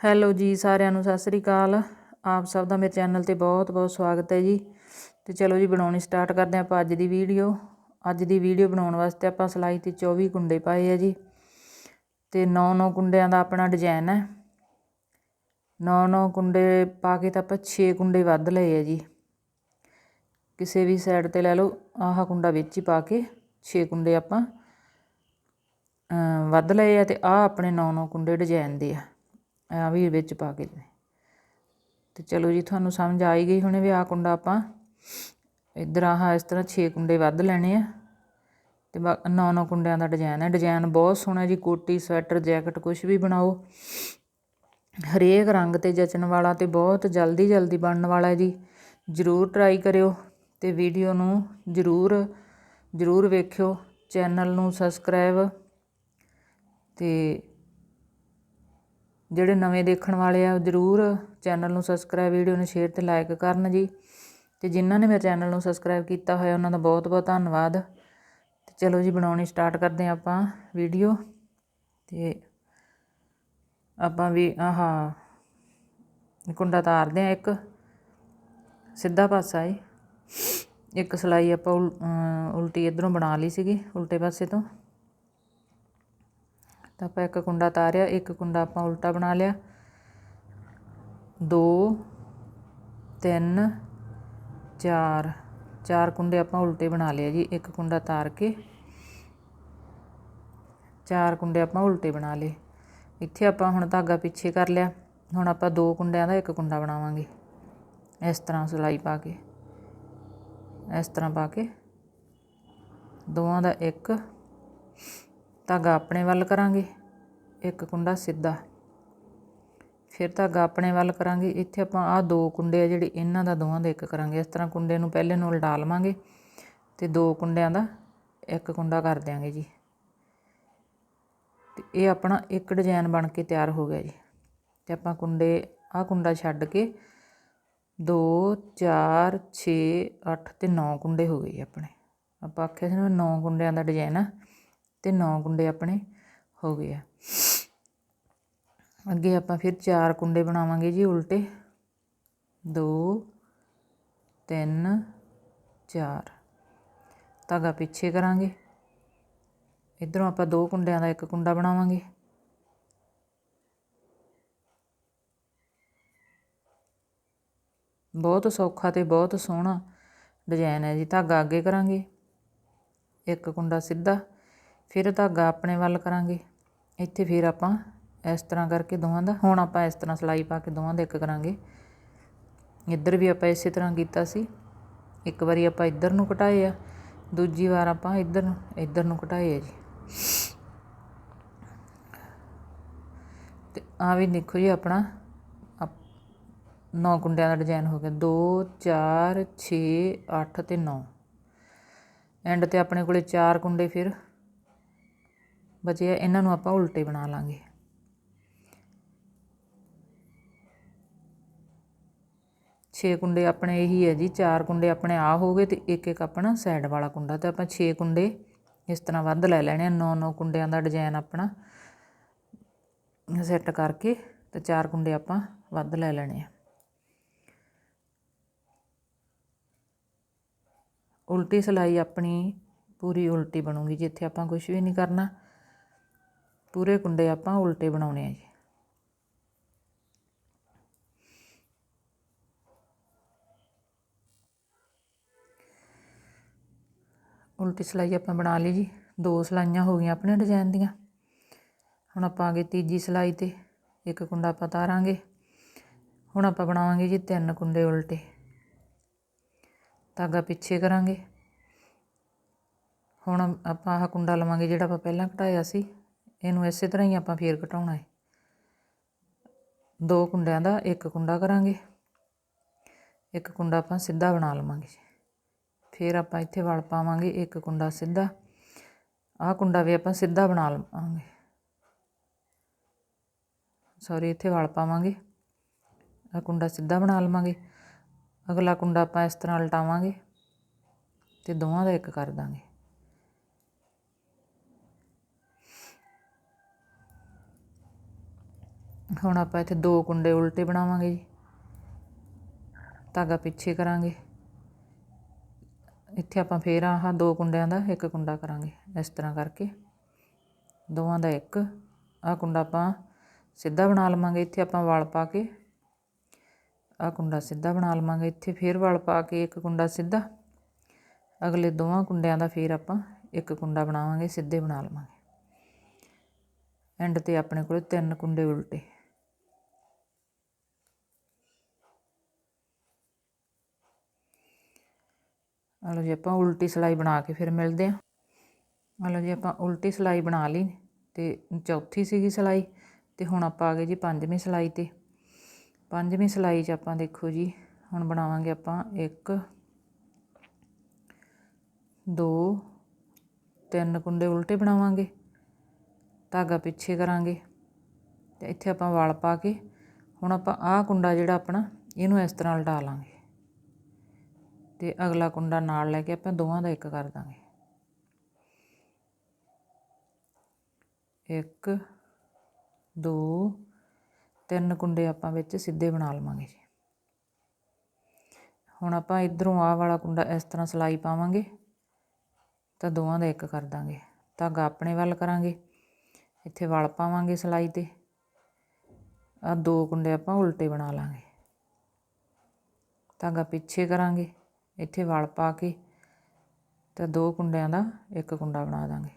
Hello ਜੀ, ਸਾਰਿਆਂ ਨੂੰ ਸਤਿ ਸ੍ਰੀ ਅਕਾਲ। ਆਪ ਸਭ ਦਾ ਮੇਰੇ ਚੈਨਲ ਤੇ ਬਹੁਤ ਬਹੁਤ ਸਵਾਗਤ ਹੈ ਜੀ। ਤੇ ਚਲੋ ਜੀ, ਬਣਾਉਣੀ ਸਟਾਰਟ ਕਰਦੇ ਹਾਂ ਆਪਾਂ ਅੱਜ ਦੀ ਵੀਡੀਓ। ਅੱਜ ਦੀ ਵੀਡੀਓ ਬਣਾਉਣ ਵਾਸਤੇ ਆਪਾਂ ਸਲਾਈ ਤੇ 24 ਕੁੰਡੇ ਪਾਏ ਆ ਜੀ। ਤੇ 9-9 ਕੁੰਡਿਆਂ ਦਾ ਆਪਣਾ ਡਿਜ਼ਾਈਨ ਹੈ। 9-9 ਕੁੰਡੇ ਪਾ ਕੇ ਤਾਂ ਆਪਾਂ 6 ਕੁੰਡੇ ਵੱਧ ਲਏ ਆ ਜੀ। ਕਿਸੇ ਵੀ ਸਾਈਡ ਤੇ ਲੈ ਲਓ, ਆਹ ਕੁੰਡਾ ਵਿੱਚ ਹੀ ਪਾ ਕੇ 6 ਕੁੰਡੇ ਆਪਾਂ ਵੱਧ ਲਏ ਆ ਤੇ ਆਹ ਆਪਣੇ 9-9 ਕੁੰਡੇ ਡਿਜ਼ਾਈਨ ਦੇ ਆ। ਆ ਵੀ ਵਿੱਚ ਪਾ ਕੇ ਤੇ ਚਲੋ ਜੀ, ਤੁਹਾਨੂੰ ਸਮਝ ਆ ਹੀ ਗਈ ਹੁਣੇ ਵੀ ਆ ਕੁੰਡਾ ਆਪਾਂ ਇਧਰ ਆਹ, ਇਸ ਤਰ੍ਹਾਂ 6 ਕੁੰਡੇ ਵੱਧ ਲੈਣੇ ਆ। ਤੇ 9-9 ਕੁੰਡਿਆਂ ਦਾ ਡਿਜ਼ਾਈਨ ਹੈ। ਡਿਜ਼ਾਈਨ ਬਹੁਤ ਸੋਹਣਾ ਜੀ, ਕੋਟੀ, ਸਵੈਟਰ, ਜੈਕਟ ਕੁਝ ਵੀ ਬਣਾਓ। ਹਰੇਕ ਰੰਗ ਤੇ ਜਚਣ ਵਾਲਾ ਤੇ ਬਹੁਤ ਜਲਦੀ ਜਲਦੀ ਬਣਨ ਵਾਲਾ ਜੀ। ਜਰੂਰ ਟਰਾਈ ਕਰਿਓ ਤੇ ਵੀਡੀਓ ਨੂੰ ਜਰੂਰ ਜਰੂਰ ਵੇਖਿਓ। ਚੈਨਲ ਨੂੰ ਸਬਸਕ੍ਰਾਈਬ ਤੇ ਜਿਹੜੇ ਨਵੇਂ ਦੇਖਣ ਵਾਲੇ ਆ, ਉਹ ਜਰੂਰ ਚੈਨਲ ਨੂੰ ਸਬਸਕ੍ਰਾਈਬ ਵੀਡੀਓ ਨੂੰ ਸ਼ੇਅਰ ਅਤੇ ਲਾਈਕ ਕਰਨ ਜੀ। ਅਤੇ ਜਿਨ੍ਹਾਂ ਨੇ ਮੇਰੇ ਚੈਨਲ ਨੂੰ ਸਬਸਕ੍ਰਾਈਬ ਕੀਤਾ ਹੋਇਆ, ਉਹਨਾਂ ਦਾ ਬਹੁਤ ਬਹੁਤ ਧੰਨਵਾਦ। ਅਤੇ ਚਲੋ ਜੀ, ਬਣਾਉਣੀ ਸਟਾਰਟ ਕਰਦੇ ਹਾਂ ਆਪਾਂ ਵੀਡੀਓ ਅਤੇ ਆਪਾਂ ਵੀ, ਆਹ, ਕੁੰਡਾ ਤਾਰਦੇ ਆ ਇੱਕ। ਸਿੱਧਾ ਪਾਸਾ ਹੈ ਇੱਕ ਸਲਾਈ ਆਪਾਂ ਉਲਟੀ ਇਧਰੋਂ ਬਣਾ ਲਈ ਸੀਗੀ, ਉਲਟੇ ਪਾਸੇ ਤੋਂ। ਤਾਂ ਆਪਾਂ ਇੱਕ ਕੁੰਡਾ ਤਾਰਿਆ, ਇੱਕ ਕੁੰਡਾ ਆਪਾਂ ਉਲਟਾ ਬਣਾ ਲਿਆ। 2 3 4 ਚਾਰ ਕੁੰਡੇ ਆਪਾਂ ਉਲਟੇ ਬਣਾ ਲਿਆ ਜੀ, ਇੱਕ ਕੁੰਡਾ ਤਾਰ ਕੇ। ਚਾਰ ਕੁੰਡੇ ਆਪਾਂ ਉਲਟੇ ਬਣਾ ਲਏ। ਇੱਥੇ ਆਪਾਂ ਹੁਣ ਧਾਗਾ ਪਿੱਛੇ ਕਰ ਲਿਆ। ਹੁਣ ਆਪਾਂ ਦੋ ਕੁੰਡਿਆਂ ਦਾ ਇੱਕ ਕੁੰਡਾ ਬਣਾਵਾਂਗੇ। ਇਸ ਤਰ੍ਹਾਂ ਸਲਾਈ ਪਾ ਕੇ। ਇਸ ਤਰ੍ਹਾਂ ਪਾ ਕੇ। ਦੋਵਾਂ ਦਾ ਇੱਕ। ਧਾਗਾ ਆਪਣੇ ਵੱਲ ਕਰਾਂਗੇ, ਇੱਕ ਕੁੰਡਾ ਸਿੱਧਾ। ਫਿਰ ਧਾਗਾ ਆਪਣੇ ਵੱਲ ਕਰਾਂਗੇ, ਇੱਥੇ ਆਪਾਂ ਆਹ ਦੋ ਕੁੰਡੇ ਆ ਜਿਹੜੇ ਇਹਨਾਂ ਦਾ ਦੋਵਾਂ ਦਾ ਇੱਕ ਕਰਾਂਗੇ। ਇਸ ਤਰ੍ਹਾਂ ਕੁੰਡੇ ਨੂੰ ਪਹਿਲੇ ਨੂੰ ਉਲਟਾ ਲਵਾਂਗੇ ਤੇ ਦੋ ਕੁੰਡਿਆਂ ਦਾ ਇੱਕ ਕੁੰਡਾ ਕਰ ਦਿਆਂਗੇ ਜੀ। ਤੇ ਇਹ ਆਪਣਾ ਇੱਕ ਡਿਜ਼ਾਈਨ ਬਣ ਕੇ ਤਿਆਰ ਹੋ ਗਿਆ ਜੀ। ਤੇ ਆਪਾਂ ਕੁੰਡੇ, ਆਹ ਕੁੰਡਾ ਛੱਡ ਕੇ 2 4 6 8 ਤੇ 9 ਕੁੰਡੇ ਹੋ ਗਏ ਆਪਣੇ। ਆਪਾਂ ਆਖਿਆ ਸੀ ਨਾ 9 ਕੁੰਡਿਆਂ ਦਾ ਡਿਜ਼ਾਈਨ ਆ। ਤੇ 9 ਕੁੰਡੇ ਆਪਣੇ ਹੋ ਗਏ ਆ। ਅੱਗੇ ਆਪਾਂ ਫਿਰ ਚਾਰ ਕੁੰਡੇ ਬਣਾਵਾਂਗੇ ਜੀ ਉਲਟੇ। 2 3 4 ਧਾਗਾ ਪਿੱਛੇ ਕਰਾਂਗੇ। ਇਧਰੋਂ ਆਪਾਂ ਦੋ ਕੁੰਡਿਆਂ ਦਾ ਇੱਕ ਕੁੰਡਾ ਬਣਾਵਾਂਗੇ। ਬਹੁਤ ਸੌਖਾ ਤੇ ਬਹੁਤ ਸੋਹਣਾ ਡਿਜ਼ਾਈਨ ਹੈ ਜੀ। ਧਾਗਾ ਅੱਗੇ ਕਰਾਂਗੇ। ਇੱਕ ਕੁੰਡਾ ਸਿੱਧਾ। ਫਿਰ ਧਾਗਾ ਆਪਣੇ ਵੱਲ ਕਰਾਂਗੇ। ਇੱਥੇ ਫਿਰ ਆਪਾਂ ਇਸ ਤਰ੍ਹਾਂ ਕਰਕੇ ਦੋਵਾਂ ਦਾ, ਹੁਣ ਆਪਾਂ ਇਸ ਤਰ੍ਹਾਂ ਸਲਾਈ ਪਾ ਕੇ ਦੋਵਾਂ ਦਾ ਇੱਕ ਕਰਾਂਗੇ। ਇੱਧਰ ਵੀ ਆਪਾਂ ਇਸੇ ਤਰ੍ਹਾਂ ਕੀਤਾ ਸੀ। ਇੱਕ ਵਾਰੀ ਆਪਾਂ ਇੱਧਰ ਨੂੰ ਘਟਾਏ ਆ, ਦੂਜੀ ਵਾਰ ਆਪਾਂ ਇੱਧਰ ਨੂੰ ਇੱਧਰ ਨੂੰ ਘਟਾਏ ਆ ਜੀ। ਤੇ ਆ ਵੀ ਦੇਖੋ ਜੀ ਆਪਣਾ ਨੌ ਕੁੰਡਿਆਂ ਦਾ ਡਿਜ਼ਾਈਨ ਹੋ ਗਿਆ। 2 4 6 8 ਤੇ 9 ਐਂਡ ਤੇ ਆਪਣੇ ਕੋਲੇ ਚਾਰ ਕੁੰਡੇ ਫਿਰ ਬਚੇ ਇਹਨਾਂ ਨੂੰ ਆਪਾਂ ਉਲਟੇ ਬਣਾ ਲਾਂਗੇ। ਛੇ ਕੁੰਡੇ ਆਪਣੇ ਇਹੀ ਹੈ ਜੀ, ਚਾਰ ਕੁੰਡੇ ਆਪਣੇ ਆ ਹੋ ਗਏ ਤੇ ਇੱਕ ਇੱਕ ਆਪਣਾ ਸਾਈਡ ਵਾਲਾ ਕੁੰਡਾ ਤੇ ਆਪਾਂ ਛੇ ਕੁੰਡੇ ਇਸ ਤਰ੍ਹਾਂ ਵੱਧ ਲੈ ਲੈਣੇ ਆ 9-9 ਕੁੰਡਿਆਂ ਦਾ ਡਿਜ਼ਾਈਨ ਆਪਣਾ ਸੈੱਟ ਕਰਕੇ ਤੇ ਚਾਰ ਕੁੰਡੇ ਆਪਾਂ ਵੱਧ ਲੈ ਲੈਣੇ ਆ। ਉਲਟੀ ਸਲਾਈ ਆਪਣੀ ਪੂਰੀ ਉਲਟੀ ਬਣੂਗੀ, ਜਿੱਥੇ ਆਪਾਂ ਕੁਝ ਵੀ ਨਹੀਂ ਕਰਨਾ। ਪੂਰੇ ਕੁੰਡੇ ਆਪਾਂ ਉਲਟੇ ਬਣਾਉਣੇ ਆ ਜੀ। ਉਲਟੀ ਸਲਾਈ ਆਪਾਂ ਬਣਾ ਲਈ ਜੀ। ਦੋ ਸਲਾਈਆਂ ਹੋ ਗਈਆਂ ਆਪਣੇ ਡਿਜ਼ਾਈਨ ਦੀਆਂ। ਹੁਣ ਆਪਾਂ ਅਗੇ ਤੀਜੀ ਸਲਾਈ ਤੇ। ਇੱਕ ਕੁੰਡਾ ਆਪਾਂ ਤਾਰਾਂਗੇ। ਹੁਣ ਆਪਾਂ ਬਣਾਵਾਂਗੇ ਜੀ ਤਿੰਨ ਕੁੰਡੇ ਉਲਟੇ। ਧਾਗਾ ਪਿੱਛੇ ਕਰਾਂਗੇ। ਹੁਣ ਆਪਾਂ ਆਹ ਕੁੰਡਾ ਲਵਾਂਗੇ ਜਿਹੜਾ ਆਪਾਂ ਪਹਿਲਾਂ ਘਟਾਇਆ ਸੀ। ਇਹਨੂੰ ਇਸੇ ਤਰ੍ਹਾਂ ਹੀ ਆਪਾਂ ਫੇਰ ਘਟਾਉਣਾ ਹੈ। ਦੋ ਕੁੰਡਿਆਂ ਦਾ ਇੱਕ ਕੁੰਡਾ ਕਰਾਂਗੇ। ਇੱਕ ਕੁੰਡਾ ਆਪਾਂ ਸਿੱਧਾ ਬਣਾ ਲਵਾਂਗੇ। ਫਿਰ ਆਪਾਂ ਇੱਥੇ ਵਲ ਪਾਵਾਂਗੇ ਇੱਕ ਕੁੰਡਾ ਸਿੱਧਾ। ਆਹ ਕੁੰਡਾ ਵੀ ਆਪਾਂ ਸਿੱਧਾ ਬਣਾ ਲਵਾਂਗੇ। ਸੌਰੀ ਇੱਥੇ ਵਲ ਪਾਵਾਂਗੇ। ਆਹ ਕੁੰਡਾ ਸਿੱਧਾ ਬਣਾ ਲਵਾਂਗੇ। ਅਗਲਾ ਕੁੰਡਾ ਆਪਾਂ ਇਸ ਤਰ੍ਹਾਂ ਲਟਾਵਾਂਗੇ ਤੇ ਦੋਵਾਂ ਦਾ ਇੱਕ ਕਰ ਦਾਂਗੇ। ਹੁਣ ਆਪਾਂ ਇੱਥੇ ਦੋ ਕੁੰਡੇ ਉਲਟੇ ਬਣਾਵਾਂਗੇ ਜੀ। ਧਾਗਾ ਪਿੱਛੇ ਕਰਾਂਗੇ। ਇੱਥੇ ਆਪਾਂ ਫੇਰ ਆਹ ਦੋ ਕੁੰਡਿਆਂ ਦਾ ਇੱਕ ਕੁੰਡਾ ਕਰਾਂਗੇ ਇਸ ਤਰ੍ਹਾਂ ਕਰਕੇ। ਦੋਵਾਂ ਦਾ ਇੱਕ। ਆਹ ਕੁੰਡਾ ਆਪਾਂ ਸਿੱਧਾ ਬਣਾ ਲਵਾਂਗੇ, ਇੱਥੇ ਆਪਾਂ ਵਾਲ ਪਾ ਕੇ। ਆਹ ਕੁੰਡਾ ਸਿੱਧਾ ਬਣਾ ਲਵਾਂਗੇ, ਇੱਥੇ ਫੇਰ ਵਲ ਪਾ ਕੇ ਇੱਕ ਕੁੰਡਾ ਸਿੱਧਾ। ਅਗਲੇ ਦੋਵਾਂ ਕੁੰਡਿਆਂ ਦਾ ਫੇਰ ਆਪਾਂ ਇੱਕ ਕੁੰਡਾ ਬਣਾਵਾਂਗੇ, ਸਿੱਧੇ ਬਣਾ ਲਵਾਂਗੇ। ਐਂਡ ਤੇ ਆਪਣੇ ਕੋਲ ਤਿੰਨ ਕੁੰਡੇ ਉਲਟੇ। ਹਲੋ ਜੀ, ਆਪਾਂ ਉਲਟੀ ਸਲਾਈ ਬਣਾ ਕੇ ਫਿਰ ਮਿਲਦੇ ਹਾਂ। ਹਲੋ ਜੀ, ਆਪਾਂ ਉਲਟੀ ਸਲਾਈ ਬਣਾ ਲਈ ਤੇ ਚੌਥੀ ਸੀਗੀ ਸਲਾਈ ਤੇ ਹੁਣ ਆਪਾਂ ਆ ਗਏ ਜੀ ਪੰਜਵੀਂ ਸਲਾਈ ਤੇ। ਪੰਜਵੀਂ ਸਲਾਈ 'ਚ ਆਪਾਂ ਦੇਖੋ ਜੀ, ਹੁਣ ਬਣਾਵਾਂਗੇ ਆਪਾਂ 1 2 ਤਿੰਨ ਕੁੰਡੇ ਉਲਟੇ ਬਣਾਵਾਂਗੇ, ਧਾਗਾ ਪਿੱਛੇ ਕਰਾਂਗੇ ਤੇ ਇੱਥੇ ਆਪਾਂ ਵਾਲ ਪਾ ਕੇ ਹੁਣ ਆਪਾਂ ਆਹ ਕੁੰਡਾ ਜਿਹੜਾ ਆਪਣਾ, ਇਹਨੂੰ ਇਸ ਤਰ੍ਹਾਂ ਉਲਟਾ ਲਾਂਗੇ। ਤੇ ਅਗਲਾ ਕੁੰਡਾ ਨਾਲ ਲੈ ਕੇ ਆਪਾਂ ਦੋਵਾਂ ਦਾ ਇੱਕ ਕਰ ਦਾਂਗੇ। ਇੱਕ, ਦੋ, ਤਿੰਨ ਕੁੰਡੇ ਆਪਾਂ ਵਿੱਚ ਸਿੱਧੇ ਬਣਾ ਲਵਾਂਗੇ ਜੀ। ਹੁਣ ਆਪਾਂ ਇਧਰੋਂ ਆਹ ਵਾਲਾ ਕੁੰਡਾ ਇਸ ਤਰ੍ਹਾਂ ਸਲਾਈ ਪਾਵਾਂਗੇ, ਤਾਂ ਦੋਵਾਂ ਦਾ ਇੱਕ ਕਰ ਦਾਂਗੇ। ਧਾਗਾ ਆਪਣੇ ਵੱਲ ਕਰਾਂਗੇ, ਇੱਥੇ ਵਲ ਪਾਵਾਂਗੇ ਸਲਾਈ ਤੇ। ਆ ਦੋ ਕੁੰਡੇ ਆਪਾਂ ਉਲਟੇ ਬਣਾ ਲਾਂਗੇ। ਧਾਗਾ ਪਿੱਛੇ ਕਰਾਂਗੇ। ਇੱਥੇ ਵਲ ਪਾ ਕੇ ਤਾਂ ਦੋ ਕੁੰਡਿਆਂ ਦਾ ਇੱਕ ਕੁੰਡਾ ਬਣਾ ਦਾਂਗੇ।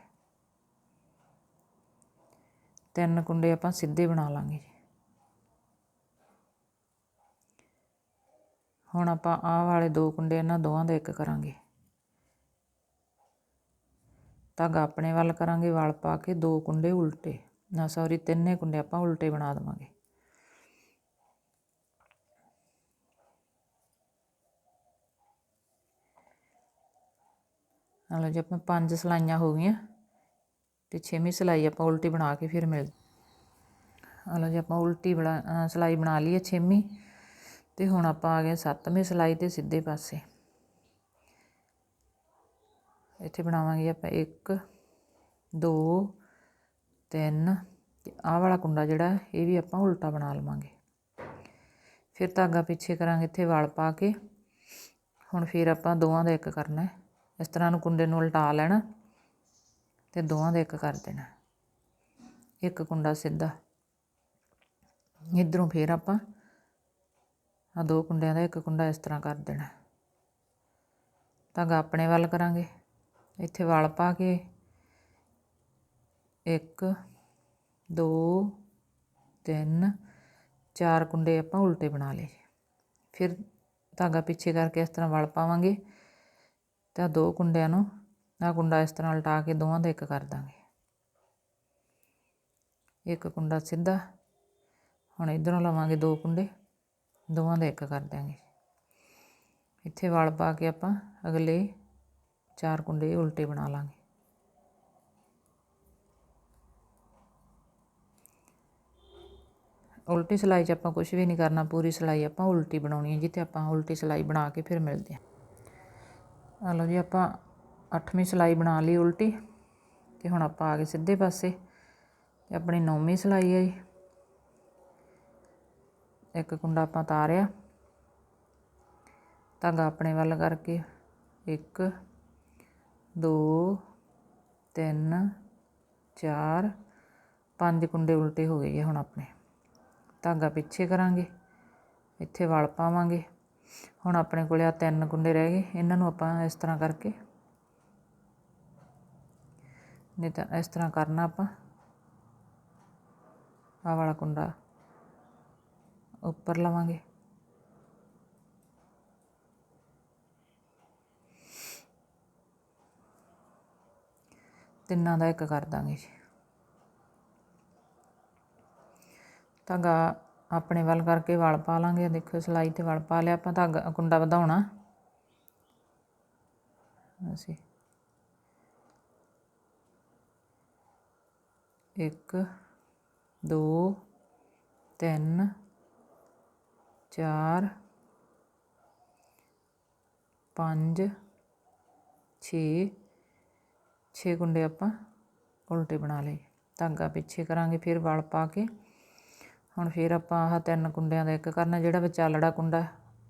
ਤਿੰਨ ਕੁੰਡੇ ਆਪਾਂ ਸਿੱਧੇ ਬਣਾ ਲਾਂਗੇ ਜੀ। ਹੁਣ ਆਪਾਂ ਆਹ ਵਾਲੇ ਦੋ ਕੁੰਡੇ ਇਹਨਾਂ ਦੋਵਾਂ ਦਾ ਇੱਕ ਕਰਾਂਗੇ। ਧਾਗਾ ਆਪਣੇ ਵੱਲ ਕਰਾਂਗੇ, ਵਲ ਪਾ ਕੇ ਦੋ ਕੁੰਡੇ ਉਲਟੇ। ਨਾ ਸੌਰੀ ਤਿੰਨੇ ਕੁੰਡੇ ਆਪਾਂ ਉਲਟੇ ਬਣਾ ਦੇਵਾਂਗੇ। ਲਓ ਜੀ ਆਪਾਂ ਪੰਜ ਸਲਾਈਆਂ ਹੋ ਗਈਆਂ ਤੇ ਛੇਵੀਂ ਸਲਾਈ ਆਪਾਂ ਉਲਟੀ ਬਣਾ ਕੇ ਫਿਰ ਮਿਲ ਲਓ ਜੀ ਆਪਾਂ ਉਲਟੀ ਬਣਾ ਸਲਾਈ ਬਣਾ ਲਈ ਹੈ ਛੇਵੀਂ ਤੇ ਹੁਣ ਆਪਾਂ ਆ ਗਏ ਸੱਤਵੀਂ ਸਲਾਈ ਤੇ ਸਿੱਧੇ ਪਾਸੇ। ਇੱਥੇ ਬਣਾਵਾਂਗੇ ਆਪਾਂ 1 2 3 ਤੇ ਆਹ ਵਾਲਾ ਕੁੰਡਾ ਜਿਹੜਾ, ਇਹ ਵੀ ਆਪਾਂ ਉਲਟਾ ਬਣਾ ਲਵਾਂਗੇ। ਫਿਰ ਧਾਗਾ ਪਿੱਛੇ ਕਰਾਂਗੇ ਇੱਥੇ ਵਾਲ ਪਾ ਕੇ। ਹੁਣ ਫਿਰ ਆਪਾਂ ਦੋਵਾਂ ਦਾ ਇੱਕ ਕਰਨਾ ਹੈ। ਇਸ ਤਰ੍ਹਾਂ ਨੂੰ ਕੁੰਡੇ ਨੂੰ ਉਲਟਾ ਲੈਣਾ ਤੇ ਦੋਵਾਂ ਦਾ ਇੱਕ ਕਰ ਦੇਣਾ। ਇੱਕ ਕੁੰਡਾ ਸਿੱਧਾ। ਇਧਰੋਂ ਫੇਰ ਆਪਾਂ ਆ ਦੋ ਕੁੰਡਿਆਂ ਦਾ ਇੱਕ ਕੁੰਡਾ ਇਸ ਤਰ੍ਹਾਂ ਕਰ ਦੇਣਾ। ਧਾਗਾ ਆਪਣੇ ਵੱਲ ਕਰਾਂਗੇ। ਇੱਥੇ ਵਲ ਪਾ ਕੇ 1 2 3 ਚਾਰ ਕੁੰਡੇ ਆਪਾਂ ਉਲਟੇ ਬਣਾ ਲਏ। ਫਿਰ ਧਾਗਾ ਪਿੱਛੇ ਕਰਕੇ ਇਸ ਤਰ੍ਹਾਂ ਵਲ ਪਾਵਾਂਗੇ। ਤਾਂ ਦੋ ਕੁੰਡਿਆਂ ਨੂੰ ਆ ਕੁੰਡਾ ਇਸ ਤਰ੍ਹਾਂ ਉਲਟਾ ਕੇ ਦੋਵਾਂ ਦਾ ਇੱਕ ਕਰ ਦਾਂਗੇ। ਇੱਕ ਕੁੰਡਾ ਸਿੱਧਾ, ਹੁਣ ਇਧਰੋਂ ਲਵਾਂਗੇ ਦੋ ਕੁੰਡੇ, ਦੋਵਾਂ ਦਾ ਇੱਕ ਕਰ ਦਾਂਗੇ ਇੱਥੇ ਵਲ ਪਾ ਕੇ ਆਪਾਂ ਅਗਲੇ ਚਾਰ ਕੁੰਡੇ ਉਲਟੇ ਬਣਾ ਲਾਂਗੇ। ਉਲਟੀ ਸਿਲਾਈ 'ਚ ਆਪਾਂ ਕੁਝ ਵੀ ਨਹੀਂ ਕਰਨਾ, ਪੂਰੀ ਸਿਲਾਈ ਆਪਾਂ ਉਲਟੀ ਬਣਾਉਣੀ ਹੈ, ਜਿੱਥੇ ਆਪਾਂ ਉਲਟੀ ਸਿਲਾਈ ਬਣਾ ਕੇ ਫਿਰ ਮਿਲਦੇ ਹਾਂ। ਆ ਲਓ ਜੀ ਆਪਾਂ 8ਵੀਂ ਸਲਾਈ ਬਣਾ ਲਈ ਉਲਟੀ ਤੇ ਹੁਣ ਆਪਾਂ ਆ ਗਏ ਸਿੱਧੇ ਪਾਸੇ ਤੇ ਆਪਣੀ 9ਵੀਂ ਸਲਾਈ ਹੈ ਜੀ। ਇੱਕ ਕੁੰਡਾ ਆਪਾਂ ਤਾਰਿਆ। ਧਾਗਾ ਆਪਣੇ ਵੱਲ ਕਰਕੇ 1 2 3 4 ਪੰਜ ਕੁੰਡੇ ਉਲਟੇ ਹੋ ਗਏ ਹੁਣ ਆਪਣੇ। ਧਾਗਾ ਪਿੱਛੇ ਕਰਾਂਗੇ, ਇੱਥੇ ਵਲ ਪਾਵਾਂਗੇ। ਹੁਣ ਆਪਣੇ ਕੋਲੇ ਆ ਤਿੰਨ ਕੁੰਡੇ ਰਹਿ ਗਏ, ਇਹਨਾਂ ਨੂੰ ਆਪਾਂ ਇਸ ਤਰ੍ਹਾਂ ਕਰਕੇ ਨਹੀਂ ਤਾਂ ਇਸ ਤਰ੍ਹਾਂ ਕਰਨਾ ਆਪਾਂ। ਆ ਵਾਲਾ ਕੁੰਡਾ ਉੱਪਰ ਲਵਾਂਗੇ। ਤਿੰਨਾਂ ਦਾ ਇੱਕ ਕਰ ਦਾਂਗੇ ਜੀ। ਧਾਗਾ ਆਪਣੇ ਵੱਲ ਕਰਕੇ ਵਲ ਪਾ ਲਾਂਗੇ। ਦੇਖੋ ਸਲਾਈ ਤੇ ਵਲ ਪਾ ਲਿਆ, ਆਪਾਂ ਧਾਗਾ ਕੁੰਡਾ ਵਧਾਉਣਾ। ਅਸੀਂ ਇੱਕ, ਦੋ, ਤਿੰਨ, ਚਾਰ, ਪੰਜ, ਛੇ ਛੇ ਕੁੰਡੇ ਆਪਾਂ ਉਲਟੇ ਬਣਾ ਲਏ। ਧਾਗਾ ਪਿੱਛੇ ਕਰਾਂਗੇ, ਫਿਰ ਵਲ ਪਾ ਕੇ ਹੁਣ ਫਿਰ ਆਪਾਂ ਆਹ ਤਿੰਨ ਕੁੰਡਿਆਂ ਦਾ ਇੱਕ ਕਰਨਾ, ਜਿਹੜਾ ਵਿਚਾਲੜਾ ਕੁੰਡਾ,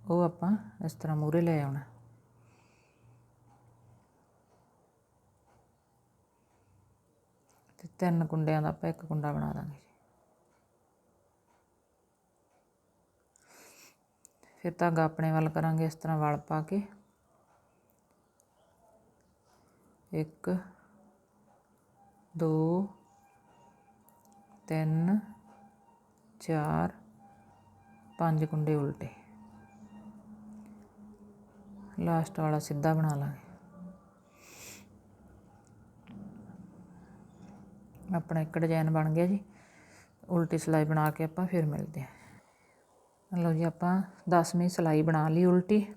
ਉਹ ਆਪਾਂ ਇਸ ਤਰ੍ਹਾਂ ਮੂਰੇ ਲੈ ਆਉਣਾ। ਤੇ ਤਿੰਨ ਕੁੰਡਿਆਂ ਦਾ ਆਪਾਂ ਇੱਕ ਕੁੰਡਾ ਬਣਾ ਦਾਂਗੇ ਫਿਰ ਧਾਗਾ ਆਪਣੇ ਵੱਲ ਕਰਾਂਗੇ ਇਸ ਤਰ੍ਹਾਂ ਵਲ ਪਾ ਕੇ। ਇੱਕ, ਦੋ, ਤਿੰਨ ਚਾਰ, ਪੰਜ ਕੁੰਡੇ ਉਲਟੇ। ਲਾਸਟ ਵਾਲਾ ਸਿੱਧਾ ਬਣਾ ਲਾਂਗੇ। ਆਪਣਾ ਇੱਕ ਡਿਜ਼ਾਈਨ ਬਣ ਗਿਆ ਜੀ। ਉਲਟੀ ਸਿਲਾਈ ਬਣਾ ਕੇ ਆਪਾਂ ਫਿਰ ਮਿਲਦੇ ਹਾਂ। ਲਓ ਜੀ, ਆਪਾਂ 10ਵੀਂ ਸਿਲਾਈ ਬਣਾ ਲਈ ਉਲਟੀ।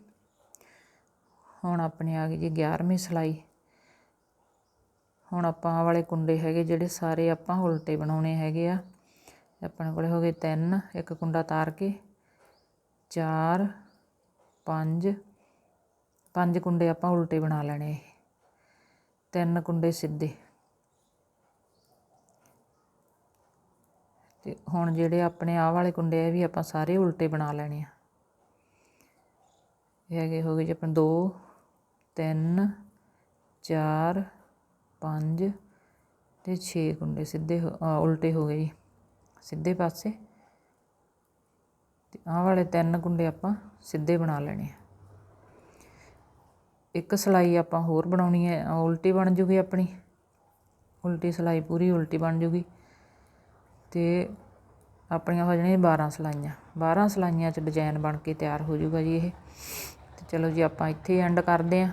ਹੁਣ ਆਪਣੇ ਆ ਗਈ ਜੀ 11ਵੀਂ ਸਿਲਾਈ। ਹੁਣ ਆਪਾਂ ਵਾਲੇ ਕੁੰਡੇ ਹੈਗੇ ਜਿਹੜੇ ਸਾਰੇ ਆਪਾਂ ਉਲਟੇ ਬਣਾਉਣੇ ਹੈਗੇ ਆ। ਆਪਣੇ ਕੋਲੇ ਹੋ ਗਏ ਤਿੰਨ, ਇੱਕ ਕੁੰਡਾ ਤਾਰ ਕੇ, ਚਾਰ, ਪੰਜ ਪੰਜ ਕੁੰਡੇ ਆਪਾਂ ਉਲਟੇ ਬਣਾ ਲੈਣੇ ਇਹ। ਤਿੰਨ ਕੁੰਡੇ ਸਿੱਧੇ। ਤੇ ਹੁਣ ਜਿਹੜੇ ਆਪਣੇ ਆਹ ਵਾਲੇ ਕੁੰਡੇ ਆ ਵੀ ਆਪਾਂ ਸਾਰੇ ਉਲਟੇ ਬਣਾ ਲੈਣੇ ਆ। ਇਹ ਹੈਗੇ ਹੋ ਗਏ ਜੀ ਆਪਣੇ 2 3 4 5 ਤੇ 6 ਕੁੰਡੇ ਸਿੱਧੇ ਹੋ- ਉਲਟੇ ਹੋ ਗਏ ਜੀ। ਸਿੱਧੇ ਪਾਸੇ। ਤੇ ਆਹ ਵਾਲੇ ਤਿੰਨ ਕੁੰਡੇ ਆਪਾਂ ਸਿੱਧੇ ਬਣਾ ਲੈਣੇ ਆ। ਇੱਕ ਸਲਾਈ ਆਪਾਂ ਹੋਰ ਬਣਾਉਣੀ ਹੈ ਉਲਟੀ ਬਣ ਜੂਗੀ ਆਪਣੀ। ਉਲਟੀ ਸਲਾਈ ਪੂਰੀ ਉਲਟੀ ਬਣ ਜੂਗੀ। ਤੇ ਆਪਣੀਆਂ ਹੋ ਜਾਣੀਆਂ 12 ਸਲਾਈਆਂ। 12 ਸਲਾਈਆਂ 'ਚ ਡਿਜ਼ਾਈਨ ਬਣ ਕੇ ਤਿਆਰ ਹੋ ਜਾਊਗਾ ਜੀ ਇਹ। ਤੇ ਚਲੋ ਜੀ ਆਪਾਂ ਇੱਥੇ ਐਂਡ ਕਰਦੇ ਆਂ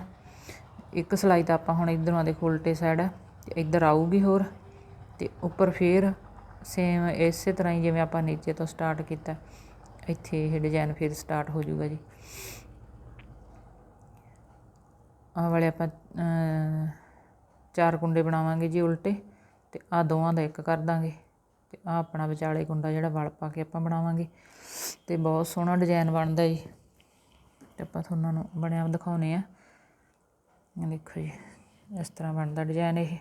ਇੱਕ ਸਲਾਈ ਤਾਂ ਆਪਾਂ ਹੁਣ ਇਧਰੋਂ ਦੇਖੋ ਉਲਟੇ ਸਾਈਡ ਹੈ ਤੇ ਇੱਧਰ ਆਊਗੀ ਹੋਰ। ਤੇ ਉੱਪਰ ਫੇਰ ਸੇਮ ਇਸੇ ਤਰ੍ਹਾਂ ਹੀ ਜਿਵੇਂ ਆਪਾਂ ਨੀਚੇ ਤੋਂ ਸਟਾਰਟ ਕੀਤਾ, ਇੱਥੇ ਇਹ ਡਿਜ਼ਾਈਨ ਫਿਰ ਸਟਾਰਟ ਹੋ ਜਾਊਗਾ ਜੀ। ਆਹ ਵਾਲੇ ਆਪਾਂ ਚਾਰ ਕੁੰਡੇ ਬਣਾਵਾਂਗੇ ਜੀ ਉਲਟੇ ਤੇ ਆ ਦੋਵਾਂ ਦਾ ਇੱਕ ਕਰ ਦਾਂਗੇ ਤੇ ਆ ਆਪਣਾ ਵਿਚਾਲੇ ਕੁੰਡਾ ਜਿਹੜਾ ਵਲ ਪਾ ਕੇ ਆਪਾਂ ਬਣਾਵਾਂਗੇ ਤੇ ਬਹੁਤ ਸੋਹਣਾ ਡਿਜ਼ਾਈਨ ਬਣਦਾ ਜੀ। ਤੇ ਆਪਾਂ ਤੁਹਾਨੂੰ ਬਣਿਆ ਦਿਖਾਉਨੇ ਆ ਦੇਖੋ ਜੀ, ਇਸ ਤਰ੍ਹਾਂ ਬਣਦਾ ਡਿਜ਼ਾਈਨ ਇਹ।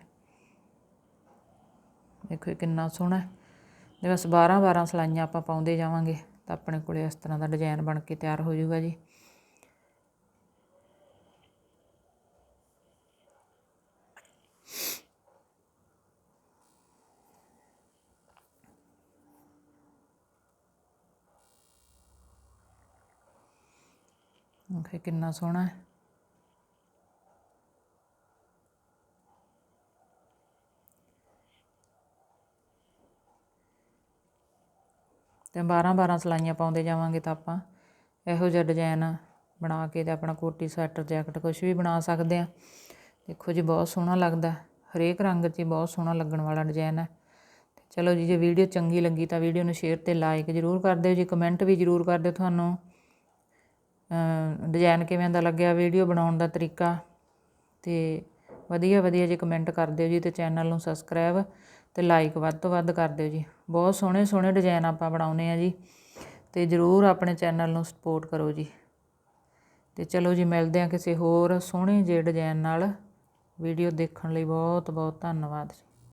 ਦੇਖੋ ਇਹ ਕਿੰਨਾ ਸੋਹਣਾ ਜੇ ਬਸ 12 12 ਸਲਾਈਆਂ ਆਪਾਂ ਪਾਉਂਦੇ ਜਾਵਾਂਗੇ ਤਾਂ ਆਪਣੇ ਕੋਲੇ ਇਸ ਤਰ੍ਹਾਂ ਦਾ ਡਿਜ਼ਾਈਨ ਬਣ ਕੇ ਤਿਆਰ ਹੋ ਜਾਊਗਾ ਜੀ। ਦੇਖੋ ਕਿੰਨਾ ਸੋਹਣਾ ਹੈ। ਤੇ 12 12 ਸਲਾਈਆਂ ਪਾਉਂਦੇ ਜਾਵਾਂਗੇ ਤਾਂ ਆਪਾਂ। ਇਹੋ ਜਿਹਾ ਡਿਜ਼ਾਈਨ ਬਣਾ ਕੇ ਤੇ ਆਪਣਾ ਕੋਟੀ, ਸਵੈਟਰ, ਜੈਕਟ ਕੁਝ ਵੀ ਬਣਾ ਸਕਦੇ ਆ ਦੇਖੋ ਜੀ, ਬਹੁਤ ਸੋਹਣਾ ਲੱਗਦਾ ਹਰੇਕ ਰੰਗ 'ਚ ਬਹੁਤ ਸੋਹਣਾ ਲੱਗਣ ਵਾਲਾ ਡਿਜ਼ਾਈਨ ਹੈ। ਚਲੋ ਜੀ, ਜੇ ਵੀਡੀਓ ਚੰਗੀ ਲੱਗੀ ਤਾਂ ਵੀਡੀਓ ਨੂੰ ਸ਼ੇਅਰ ਤੇ ਲਾਈਕ ਜ਼ਰੂਰ ਕਰ ਦਿਓ ਜੀ। ਕਮੈਂਟ ਵੀ ਜ਼ਰੂਰ ਕਰ ਦਿਓ ਤੁਹਾਨੂੰ। ਡਿਜ਼ਾਈਨ ਕਿਵੇਂ ਦਾ ਲੱਗਿਆ, ਵੀਡੀਓ ਬਣਾਉਣ ਦਾ ਤਰੀਕਾ। ਤੇ ਵਧੀਆ ਵਧੀਆ ਜੀ ਕਮੈਂਟ ਕਰ ਦਿਓ ਜੀ ਤੇ ਚੈਨਲ ਨੂੰ ਸਬਸਕ੍ਰਾਈਬ ਅਤੇ ਲਾਈਕ ਵੱਧ ਤੋਂ ਵੱਧ ਕਰ ਦਿਓ ਜੀ। ਬਹੁਤ ਸੋਹਣੇ ਸੋਹਣੇ ਡਿਜ਼ਾਈਨ ਆਪਾਂ ਬਣਾਉਨੇ ਆ ਜੀ। ਅਤੇ ਜਰੂਰ ਆਪਣੇ ਚੈਨਲ ਨੂੰ ਸਪੋਰਟ ਕਰੋ ਜੀ। ਅਤੇ ਚਲੋ ਜੀ, ਮਿਲਦੇ ਆ ਕਿਸੇ ਹੋਰ ਸੋਹਣੇ ਜਿਹੇ ਡਿਜ਼ਾਈਨ ਨਾਲ। ਵੀਡੀਓ ਦੇਖਣ ਲਈ ਬਹੁਤ ਬਹੁਤ ਧੰਨਵਾਦ ਜੀ।